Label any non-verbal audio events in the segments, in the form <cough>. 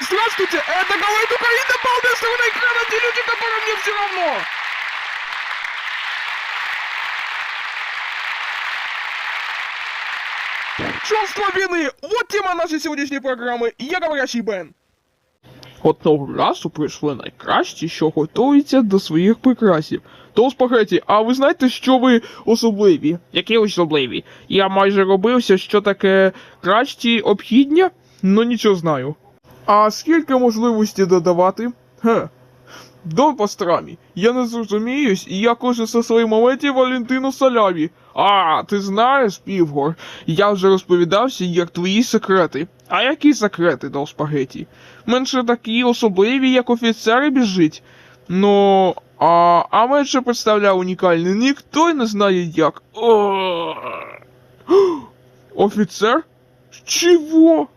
Здравствуйте, это говорит Украина по обе стороны экрана, те люди, которым мне все равно. Чувство вины! Вот тема нашей сегодняшней программы. Я говорящий Бен. Одного разу прийшли найкращі, що готуються до своїх прикрасів. То спагеті, а ви знаєте, що ви особливі? Які особливі? Я майже робився, що таке кращі обхідня, ну нічого знаю. А скільки можливості додавати? Хе. Дон Пастрамі, я не зрозуміюсь, і я кожен со своїх моментів Валентину Саляві. А, ти знаєш, Півгор, я вже розповідався, як твої секрети. А які секрети, Дон Спагеті? Менше такі особливі, як офіцери біжить. Ну, а, а менше представляв унікальний, ніхто й не знає як. <gasps> Офіцер? Чого?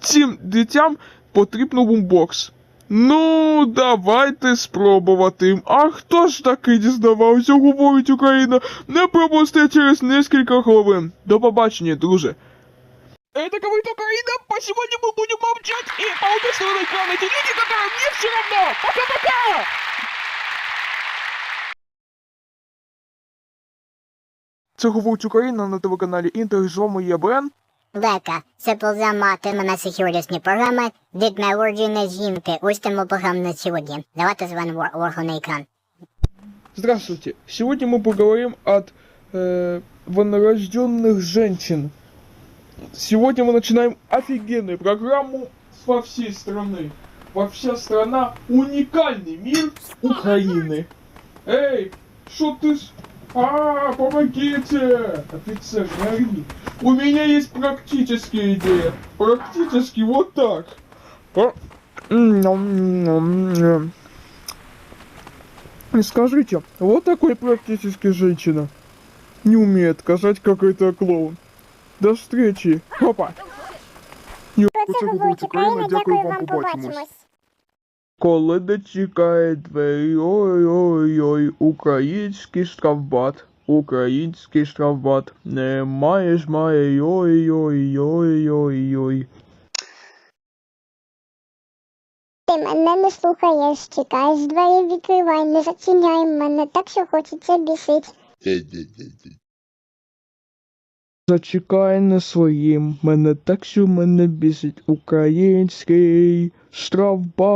Цим дитям потрібно бумбокс. Ну, давайте спробувати. А хто ж таки дізнавався, говорить Україна, не пропусти через несколько хвилин. До побачення, друже. Это говорит Украина, по сегодня мы будем молчать и по обе стороны экрана те люди, которые мне все равно. Пока-пока! Це говорить Україна на телеканалі Інтер, з вами я Брен. Лека, це повзяма тема на сьогоднішній програми від народження жінки. Ось тема програми на сьогодні. Давайте з вами воргу на екран. Здравствуйте. Сегодня мы поговорим от э, новорожденных женщин. Сегодня мы начинаем офигенную программу во всей страны. Во вся страна уникальный мир Украины. Эй, что ты... а, помогите! Офицер, ори. У меня есть практическая идея. Практически вот так. И Скажите, вот такой практически женщина не умеет сказать, как это клоун. До встречи. Опа. Ні, це Україна, дякую вам, побачимось. Коли дочекає двері, ой-ой-ой, український штрафбат, український штрафбат, не маєш має, ой-ой-ой-ой-ой. Ти мене не слухаєш, чекаєш, двері відкривай, не зачиняй мене так, що хочеться бісить. Зачекай на своїм, мене так, що мене бісить український штрафбат.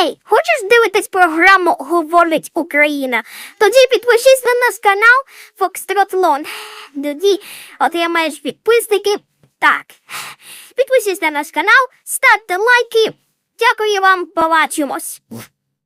Ей, хочеш дивитись програму Говорить Україна? Тоді підпишись на наш канал Lon. Тоді отримаєш підписники. Так. Підпишись на наш канал, ставте лайки. Дякую вам, побачимось.